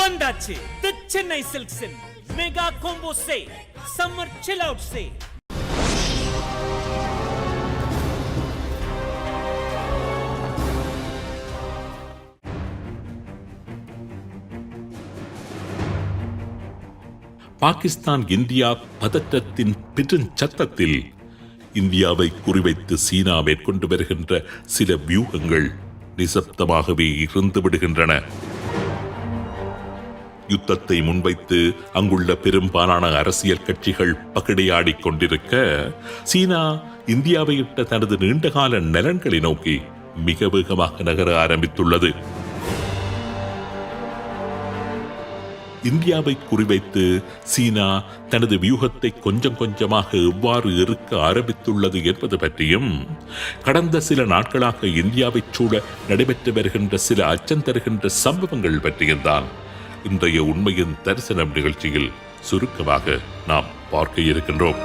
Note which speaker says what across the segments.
Speaker 1: வந்தாச்சு. தி சென்னை சில்க்ஸின் mega combo சே summer chill out சே.
Speaker 2: Pakistan India பதற்றத்தின் பெருஞ்சத்தத்தில் இந்தியாவை குறிவைத்து சீனா மேற்கொண்டு வருகின்ற சில வியூகங்கள் நிசப்தமாகவே இருந்து விடுகின்றன யுத்தத்தை முன்வைத்து அங்குள்ள பெரும்பாலான அரசியல் கட்சிகள் பகடையாடிக் கொண்டிருக்க சீனா இந்தியாவை இட்ட தனது நீண்டகால நலன்களை நோக்கி மிக வேகமாக நகர ஆரம்பித்துள்ளது. இந்தியாவை குறிவைத்து சீனா தனது வியூகத்தை கொஞ்சம் கொஞ்சமாக எவ்வாறு இருக்க ஆரம்பித்துள்ளது என்பது பற்றியும் கடந்த சில நாட்களாக இந்தியாவைச் சூழ நடைபெற்று வருகின்ற சில அச்சம் தருகின்ற சம்பவங்கள் பற்றியும் தான் இன்றைய உண்மையின் தரிசனம் நிகழ்ச்சியில் சுருக்கமாக நாம் பார்க்க இருக்கின்றோம்.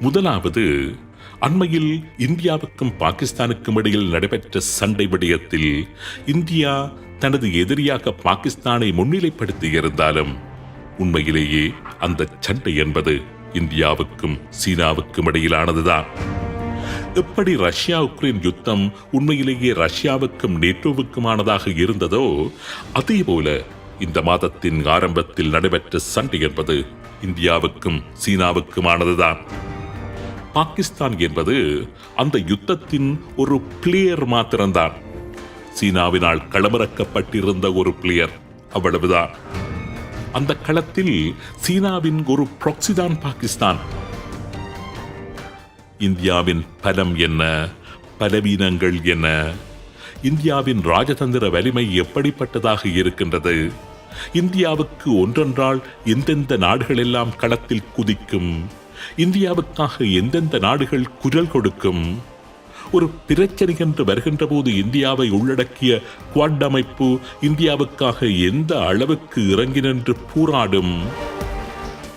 Speaker 2: முதலாவது அண்மையில் இந்தியாவுக்கும் பாகிஸ்தானுக்கும் இடையில் நடைபெற்ற சண்டை விடயத்தில் இந்தியா தனது எதிரியாக பாகிஸ்தானை முன்னிலைப்படுத்தி இருந்தாலும் உண்மையிலேயே அந்த சண்டை என்பது இந்தியாவுக்கும் சீனாவுக்கும் இடையிலானதுதான். எப்படி ரஷ்யா உக்ரைன் யுத்தம் உண்மையிலேயே ரஷ்யாவுக்கும் நேட்டோவுக்குமானதாக இருந்ததோ அதே போல இந்த மாதத்தின் ஆரம்பத்தில் நடைபெற்ற சண்டை என்பது இந்தியாவுக்கும் சீனாவுக்குமானதுதான். பாகிஸ்தான் என்பது அந்த யுத்தத்தின் ஒரு பிளேயர் மாத்திரம்தான். சீனாவினால் களமிறக்கப்பட்டிருந்த ஒரு பிளேயர் அவ்வளவுதான். அந்த களத்தில் சீனாவின் ஒரு ப்ராக்சிதான் பாகிஸ்தான். இந்தியாவின் பலம் என்ன? பலவீனங்கள் என்ன? இந்தியாவின் ராஜதந்திர வலிமை எப்படிப்பட்டதாக இருக்கின்றது? இந்தியாவுக்கு ஒன்றொன்றால் எந்தெந்த நாடுகளெல்லாம் களத்தில் குதிக்கும்? இந்தியாவுக்காக எந்தெந்த நாடுகள் குரல் கொடுக்கும்? ஒரு பிரச்சனை என்று வருகின்ற போது இந்தியாவை உள்ளடக்கிய குவாட் அமைப்பு இந்தியாவுக்காக எந்த அளவுக்கு இறங்கி நின்று போராடும்?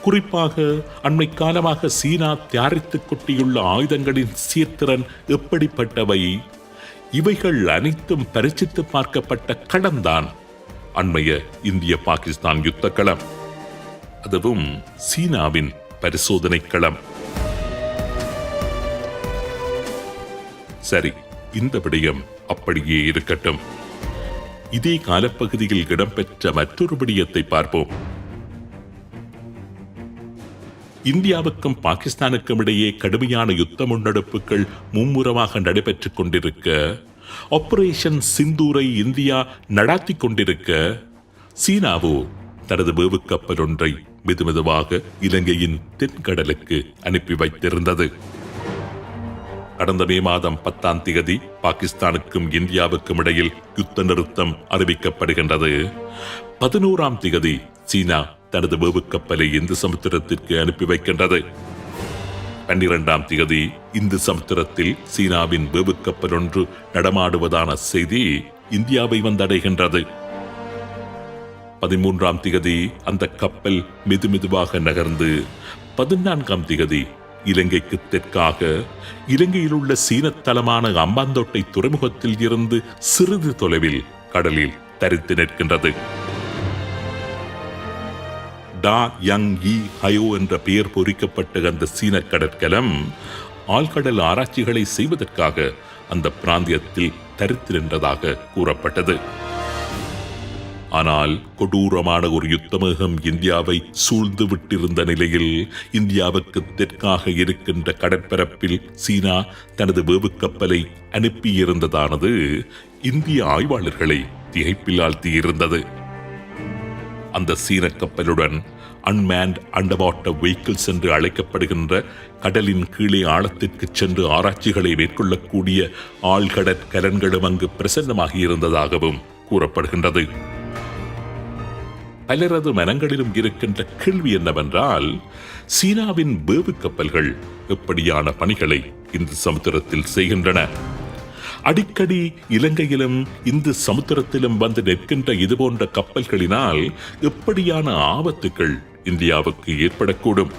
Speaker 2: குறிப்பாக அண்மை காலமாக சீனா தயாரித்துக் கொட்டியுள்ள ஆயுதங்களின் சீர்திறன் எப்படிப்பட்டவை? இவைகள் அனைத்தும் பரிசித்து பார்க்கப்பட்ட களம்தான். அண்மைய இந்திய பாகிஸ்தான் யுத்த களம் அதுவும் சீனாவின் பரிசோதனை களம். சரி இந்த விடயம் அப்படியே இருக்கட்டும். இதே காலப்பகுதியில் இடம்பெற்ற மற்றொரு விடயத்தை பார்ப்போம். இந்தியாவுக்கும் பாகிஸ்தானுக்கும் இடையே கடுமையான யுத்த முன்னெடுப்புகள் மும்முரமாக நடைபெற்றுக் கொண்டிருக்க ஆபரேஷன் சிந்தூரை இந்தியா நடாத்தி கொண்டிருக்க சீனாவோ தனது வேவுக்கப்பல் ஒன்றை மெதுமெதுவாக இலங்கையின் தென்கடலுக்கு அனுப்பி வைத்திருந்தது. கடந்த மே மாதம் பத்தாம் தேதி பாகிஸ்தானுக்கும் இந்தியாவுக்கும் இடையில் யுத்த நிறுத்தம் அறிவிக்கப்படுகின்றது. பதினோராம் தேதி சீனா தனது வேவு கப்பலை இந்து சமுத்திரத்திற்கு அனுப்பி வைக்கின்றது. பன்னிரெண்டாம் தேதி இந்து சமுத்திரத்தில் சீனாவின் வேவு கப்பல் ஒன்று நடமாடுவதான செய்தி இந்தியாவை வந்தடைகின்றது. பதிமூன்றாம் திகதி அந்த கப்பல் மெதுமெதுவாக நகர்ந்து பதினான்காம் திகதி இலங்கைக்கு தெற்காக இலங்கையில் உள்ள சீன தலமான அம்பாந்தோட்டை துறைமுகத்தில் இருந்து சிறிது தொலைவில் கடலில் தரித்து நிற்கின்றது. டா யங் யி ஹயோ என்ற பெயர் பொறிக்கப்பட்ட அந்த சீன கடற்கலம் ஆழ்கடல் ஆராய்ச்சிகளை செய்வதற்காக அந்த பிராந்தியத்தில் தரித்து நின்றதாக கூறப்பட்டது. ஆனால் கொடூரமான ஒரு யுத்தமேகம் இந்தியாவை சூழ்ந்து விட்டிருந்த நிலையில் இந்தியாவுக்கு தெற்காக இருக்கின்ற கடற்பரப்பில் சீனா தனது வேவுக்கப்பலை அனுப்பியிருந்ததானது இந்திய ஆய்வாளர்களை திகைப்பில் ஆழ்த்தியிருந்தது. அந்த சீன கப்பலுடன் அன்மேண்ட் வெஹிக்கிள்ஸ் என்று அழைக்கப்படுகின்ற கடலின் கீழே ஆழத்திற்கு சென்று ஆராய்ச்சிகளை மேற்கொள்ளக்கூடிய ஆழ்கடற்கலன்களும் அங்கு பிரசன்னமாகி இருந்ததாகவும் கூறப்படுகின்றது. பலரது மனங்களிலும் இருக்கின்ற கேள்வி என்னவென்றால் சீனாவின் வேவு கப்பல்கள் எப்படியான பணிகளை இந்த சமுத்திரத்தில் செய்கின்றன? அடிக்கடி இலங்கையிலும் இந்து சமுத்திரத்திலும் வந்து நிற்கின்ற இதுபோன்ற கப்பல்களினால் எப்படியான ஆபத்துகள் இந்தியாவுக்கு ஏற்படக்கூடும்?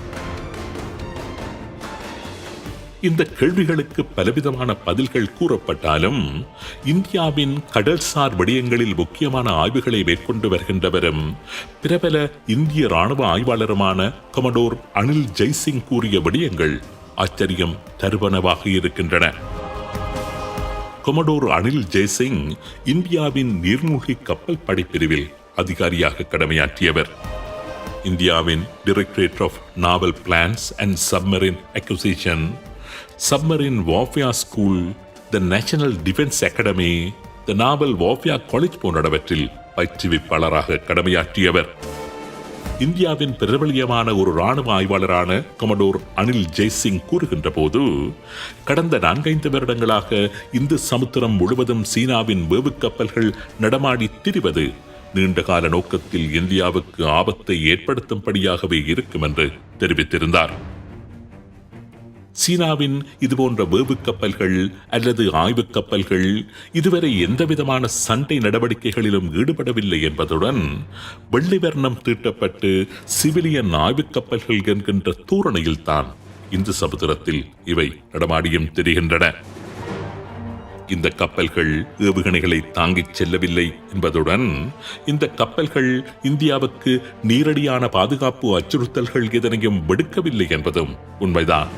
Speaker 2: இந்த கேள்விகளுக்கு பலவிதமான பதில்கள் கூறப்பட்டாலும் இந்தியாவின் கடல்சார் விடயங்களில் முக்கியமான ஆய்வுகளை மேற்கொண்டு வருகின்றவரும் பிரபல இந்திய ராணுவ ஆய்வாளருமான கமடோர் அனில் ஜெய்சிங் கூறிய விடயங்கள் ஆச்சரியம் தருவனவாக இருக்கின்றன. கொமடோர் அனில் ஜெய்சிங் இந்தியாவின் நீர்மூழ்கி கப்பல் படைப்பிரிவில் அதிகாரியாக கடமையாற்றியவர். இந்தியாவின் directorate of novel plants and submarine acquisition submarine வாஃபியா school the national defence academy the novel வாஃபியா college போன்றவற்றில் பயிற்றுவிப்பாளராக கடமையாற்றியவர். இந்தியாவின் பிரபலியமான ஒரு ராணுவ ஆய்வாளரான கமடோர் அனில் ஜெய்சிங் கூறுகின்ற போது கடந்த நான்கைந்து வருடங்களாக இந்து சமுத்திரம் முழுவதும் சீனாவின் வேவு கப்பல்கள் நடமாடி திரிவது நீண்டகால நோக்கத்தில் இந்தியாவுக்கு ஆபத்தை ஏற்படுத்தும்படியாகவே இருக்கும் என்று தெரிவித்திருந்தார். சீனாவின் இதுபோன்ற வேவு கப்பல்கள் அல்லது ஆய்வுக் கப்பல்கள் இதுவரை எந்தவிதமான சண்டை நடவடிக்கைகளிலும் ஈடுபடவில்லை என்பதுடன் வெள்ளி வர்ணம் தீட்டப்பட்டு சிவிலியன் ஆய்வுக் கப்பல்கள் என்கின்ற தூரணையில்தான் இந்து சமுத்திரத்தில் இவை நடமாடியும் தெரிகின்றன. இந்த கப்பல்கள் ஏவுகணைகளை தாங்கிச் செல்லவில்லை என்பதுடன் இந்த கப்பல்கள் இந்தியாவுக்கு நேரடியான பாதுகாப்பு அச்சுறுத்தல்கள் எதனையும் விடுக்கவில்லை என்பதும் உண்மைதான்.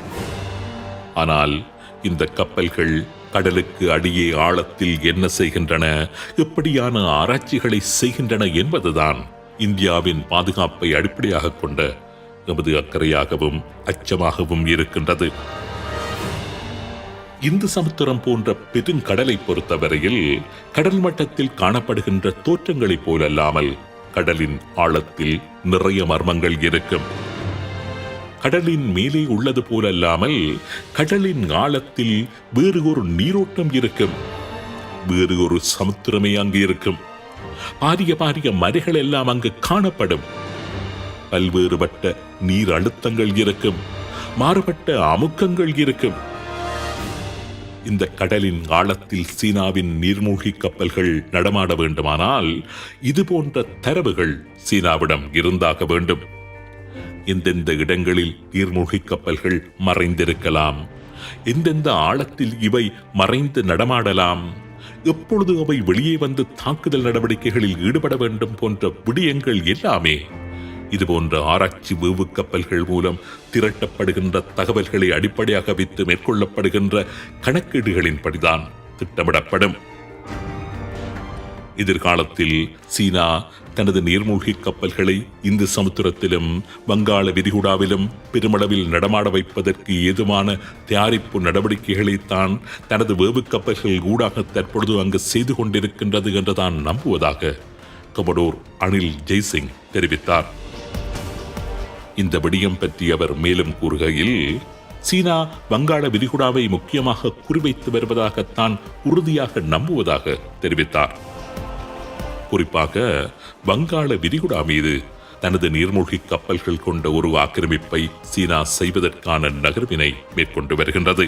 Speaker 2: ஆனால் இந்த கப்பல்கள் கடலுக்கு அடியே ஆழத்தில் என்ன செய்கின்றன? எப்படியான ஆராய்ச்சிகளை செய்கின்றன என்பதுதான் இந்தியாவின் பாதுகாப்பை அடிப்படையாக கொண்ட எமது அக்கறையாகவும் அச்சமாகவும் இருக்கின்றது. இந்து சமுத்திரம் போன்ற பெருங்கடலை பொறுத்தவரையில் கடல் மட்டத்தில் காணப்படுகின்ற தோற்றங்களைப் போலல்லாமல் கடலின் ஆழத்தில் நிறைய மர்மங்கள் இருக்கும். கடலின் மேலே உள்ளது போலல்லாமல் கடலின் ஆழத்தில் வேறு ஒரு நீரோட்டம் இருக்கும். வேறு ஒரு சமுத்திரமே அங்கு இருக்கும். பாரிய பாரிய மலைகள் எல்லாம் அங்கு காணப்படும். பல்வேறுபட்ட நீர் அழுத்தங்கள் இருக்கும். மாறுபட்ட அமுக்கங்கள் இருக்கும். இந்த கடலின் ஆழத்தில் சீனாவின் நீர்மூழ்கி கப்பல்கள் நடமாட வேண்டுமானால் இது போன்ற தரவுகள் சீனாவிடம் இருந்தாக வேண்டும். எந்தெந்த இடங்களில் நீர்மூழ்கி கப்பல்கள் மறைந்திருக்கலாம். எந்தெந்த ஆழத்தில் இவை மறைந்து நடமாடலாம். எப்பொழுது அவை வெளியே வந்து தாக்குதல் நடவடிக்கைகளில் ஈடுபட வேண்டும் போன்ற விடயங்கள் எல்லாமே. இதுபோன்ற ஆராய்ச்சி வேவு கப்பல்கள் மூலம் திரட்டப்படுகின்ற தகவல்களை அடிப்படையாக வைத்து மேற்கொள்ளப்படுகின்ற கணக்கீடுகளின்படிதான் திட்டமிடப்படும். எதிர்காலத்தில் சீனா தனது நீர்மூழ்கி கப்பல்களை இந்து சமுத்திரத்திலும் வங்காள விரிகுடாவிலும் பெருமளவில் நடமாட வைப்பதற்கு ஏதுவான தயாரிப்பு நடவடிக்கைகளை தான் தனது வேவு கப்பல்கள் ஊடாக தற்பொழுது அங்கு செய்து கொண்டிருக்கின்றது என்று தான் நம்புவதாக கபடூர் அனில் ஜெய்சிங் தெரிவித்தார். இந்த விடயம் பற்றி அவர் மேலும் கூறுகையில் சீனா வங்காள விரிகுடாவை முக்கியமாக குறிவைத்து வருவதாக தான் உறுதியாக நம்புவதாக தெரிவித்தார். குறிப்பாக வங்காள விரிகுடா மீது தனது நீர்மூழ்கி கப்பல்கள் கொண்ட ஒரு ஆக்கிரமிப்பை சீனா செய்வதற்கான நகர்வினை மேற்கொண்டு வருகின்றது.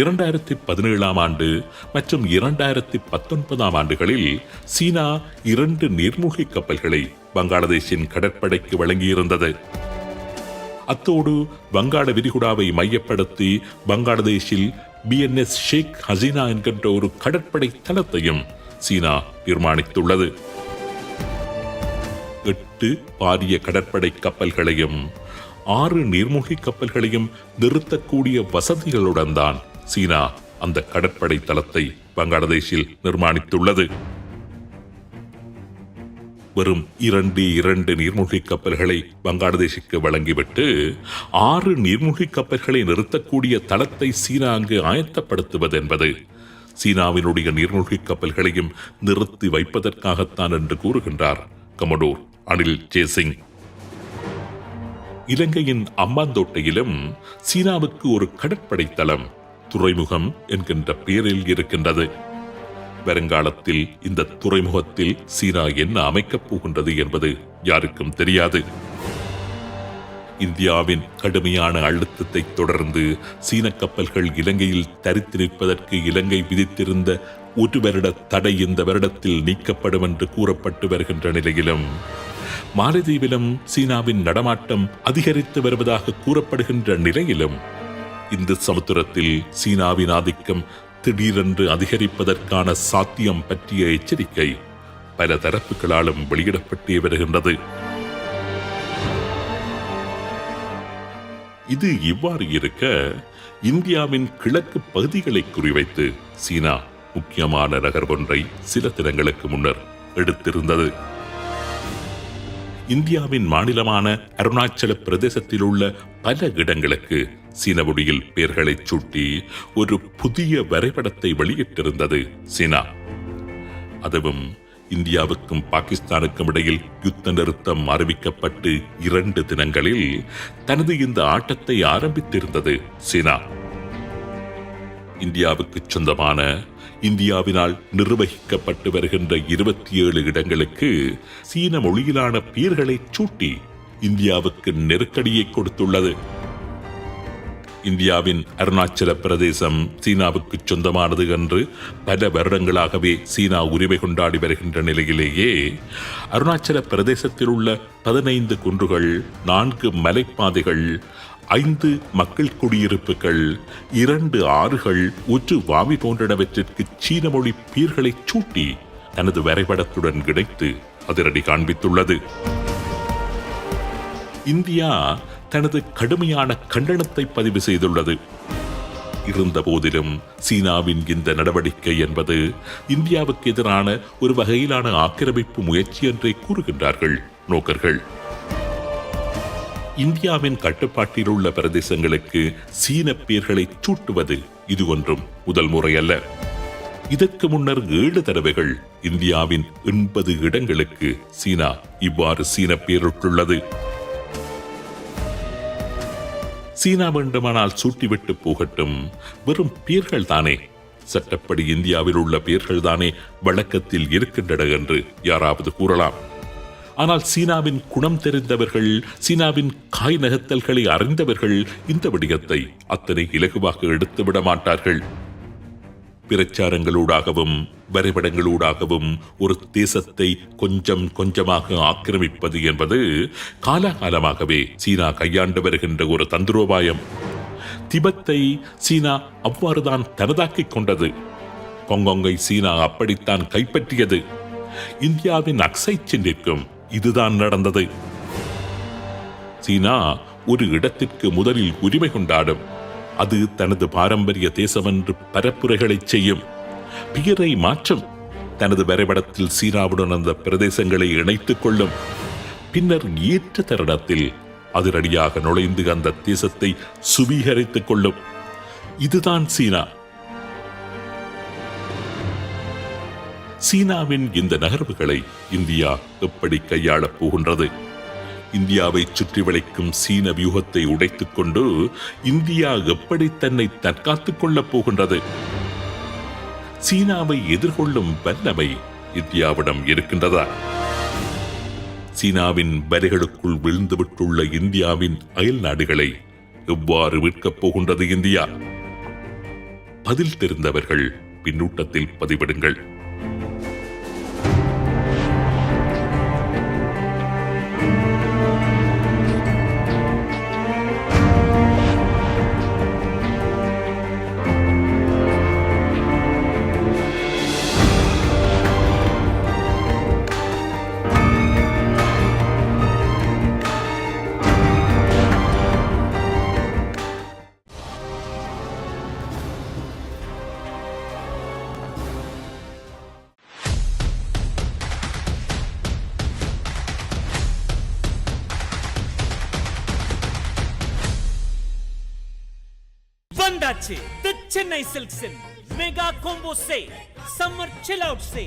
Speaker 2: இரண்டாயிரத்தி பதினேழாம் ஆண்டு மற்றும் இரண்டாயிரத்தி பத்தொன்பதாம் ஆண்டுகளில் சீனா இரண்டு நீர்மூழ்கி கப்பல்களை வங்காளதேஷின் கடற்படைக்கு வழங்கியிருந்தது. அத்தோடு வங்காள விரிகுடாவை மையப்படுத்தி பங்களாதேஷில் பிஎன்எஸ் ஷேக் ஹசீனா என்கின்ற ஒரு கடற்படை தளத்தையும் சீனா தீர்மானித்துள்ளது. எட்டு பாரிய கடற்படை கப்பல்களையும் ஆறு நீர்மூழ்கி கப்பல்களையும் நிறுத்தக்கூடிய வசதிகளுடன் தான் சீனா அந்த கடற்படை தளத்தை பங்களாதேஷில் நிர்மாணித்துள்ளது. வெறும் இரண்டு இரண்டு நீர்மூழ்கி கப்பல்களை பங்களாதேஷுக்கு வழங்கிவிட்டு ஆறு நீர்மூழ்கி கப்பல்களை நிறுத்தக்கூடிய தளத்தை சீனா அங்கு ஆயத்தப்படுத்துவது என்பது சீனாவினுடைய நீர்மூழ்கி கப்பல்களையும் நிறுத்தி வைப்பதற்காகத்தான் என்று கூறுகின்றார் கமடோர் அனில் ஜேசிங் இலங்கையின் அம்பாந்தோட்டையிலும் சீனாவுக்கு ஒரு கடற்படை தளம் துறைமுகம் என்கின்ற பெயரில் இருக்கின்றது. வருங்காலத்தில் இந்த துறைமுகத்தில் சீனா என்ன அமைக்கப் போகின்றது என்பது யாருக்கும் தெரியாது. இந்தியாவின் கடுமையான அழுத்தத்தை தொடர்ந்து சீன கப்பல்கள் இலங்கையில் தரித்து நிற்பதற்கு இலங்கை விதித்திருந்த ஒரு வருட தடை இந்த வருடத்தில் நீக்கப்படும் என்று கூறப்பட்டு வருகின்ற நிலையிலும் மாலத்தீவிலும் சீனாவின் நடமாட்டம் அதிகரித்து வருவதாக கூறப்படுகின்ற நிலையிலும் இந்து சமுத்திரத்தில் சீனாவின் ஆதிக்கம் திடீரென்று அதிகரிப்பதற்கான சாத்தியம் பற்றிய எச்சரிக்கை பல தரப்புகளாலும் வெளியிடப்பட்டே வருகின்றது. இது இவ்வாறு இருக்க இந்தியாவின் கிழக்கு பகுதிகளை குறிவைத்து சீனா முக்கியமான நகர் ஒன்றை சில தினங்களுக்கு முன்னர் எடுத்திருந்தது. இந்தியாவின் மாநிலமான அருணாச்சல பிரதேசத்தில் உள்ள பல இடங்களுக்கு சீன மொழியில் பெயர்களைச் சூட்டி ஒரு புதிய வரைபடத்தை வெளியிட்டிருந்தது சீனா. அதுவும் இந்தியாவுக்கும் பாகிஸ்தானுக்கும் இடையில் யுத்த நிறுத்தம் அறிவிக்கப்பட்டு இரண்டு தினங்களில் தனது இந்த ஆட்டத்தை ஆரம்பித்திருந்தது சீனா. இந்தியாவுக்கு சொந்தமான இந்தியாவினால் நிர்வகிக்கப்பட்டு வருகின்ற இருபத்தி ஏழு இடங்களுக்கு சீன மொழியிலான பீர்களை சூட்டி இந்தியாவுக்கு நெருக்கடியை கொடுத்துள்ளது. இந்தியாவின் அருணாச்சல பிரதேசம் சீனாவுக்கு சொந்தமானது என்று பல வருடங்களாகவே சீனா உரிமை கொண்டாடி வருகின்ற நிலையிலேயே அருணாச்சல பிரதேசத்தில் உள்ள பதினைந்து குன்றுகள் நான்கு மலைப்பாதைகள் ஐந்து மக்கள் குடியிருப்புகள் இரண்டு ஆறுகள் ஒற்று வாவி போன்றனவற்றிற்கு சீன மொழி பீர்களை சூட்டி தனது வரைபடத்துடன் இணைத்து அதிரடி காண்பித்துள்ளது. இந்தியா தனது கடுமையான கண்டனத்தை பதிவு செய்துள்ளது. இருந்த போதிலும் சீனாவின் இந்த நடவடிக்கை என்பது இந்தியாவுக்கு எதிரான ஒரு வகையிலான ஆக்கிரமிப்பு முயற்சி என்றே கூறுகின்றார்கள் நோக்கர்கள். இந்தியாவின் கட்டுப்பாட்டில் உள்ள பிரதேசங்களுக்கு சீன பேர்களை சூட்டுவது இது ஒன்றும் முதல் முறையல்ல. இதற்கு முன்னர் ஏழு தடவைகள் இந்தியாவின் எண்பது இடங்களுக்கு சீனா இவ்வாறு சீன பேருட்டுள்ளது சீனா வேண்டுமானால் சூட்டிவிட்டு போகட்டும். வெறும் பெயர்கள் தானே சட்டப்படி இந்தியாவில் உள்ள பெயர்கள் தானே வழக்கத்தில் இருக்கின்றன என்று யாராவது கூறலாம். ஆனால் சீனாவின் குணம் தெரிந்தவர்கள் சீனாவின் காய் நகர்த்தல்களை அறிந்தவர்கள் இந்த விடயத்தை அத்தனை இலகுவாக எடுத்து விட மாட்டார்கள். பிரச்சாரங்களூடாகவும் வரைபடங்களூடாகவும் ஒரு தேசத்தை கொஞ்சம் கொஞ்சமாக ஆக்கிரமிப்பது என்பது காலாகாலமாகவே சீனா கையாண்டு வருகின்ற ஒரு தந்திரோபாயம். திபெத்தை சீனா அவ்வாறுதான் தனதாக்கிக் கொண்டது. கொங்கொங்கை சீனா அப்படித்தான் கைப்பற்றியது. இந்தியாவின் அக்சை சின்னிற்கும் இதுதான் நடந்தது. சீனா ஒரு இடத்திற்கு முதலில் உரிமை கொண்டாடும். அது தனது பாரம்பரிய தேசம் என்று பரப்புரைகளை செய்யும். பியரை மாற்றும் தனது வரைபடத்தில் சீனாவுடன் அந்த பிரதேசங்களை இணைத்துக் கொள்ளும். பின்னர் ஏற்ற தருணத்தில் அதிரடியாக நுழைந்து அந்த தேசத்தை சுவீகரித்துக் கொள்ளும். இதுதான் சீனா. சீனாவின் இந்த நகர்வுகளை இந்தியா எப்படி கையாளப் போகின்றது? இந்தியாவை சுற்றி வளைக்கும் சீன வியூகத்தை உடைத்துக் கொண்டு இந்தியா எப்படி தன்னை தற்காத்துக் கொள்ளப் போகின்றது? சீனாவை எதிர்கொள்ளும் வல்லமை இந்தியாவிடம் இருக்கின்றதா? சீனாவின் வரிகளுக்குள் விழுந்துவிட்டுள்ள இந்தியாவின் அயல் நாடுகளை எவ்வாறு விற்கப் போகின்றது இந்தியா? பதில் தெரிந்தவர்கள் பின்னூட்டத்தில் பதிவிடுங்கள்.
Speaker 1: வந்தாச்சு தி சென்னை சில்க்ஸின் மெகா கோம்போ சே சம்மர் சில் அவுட் சே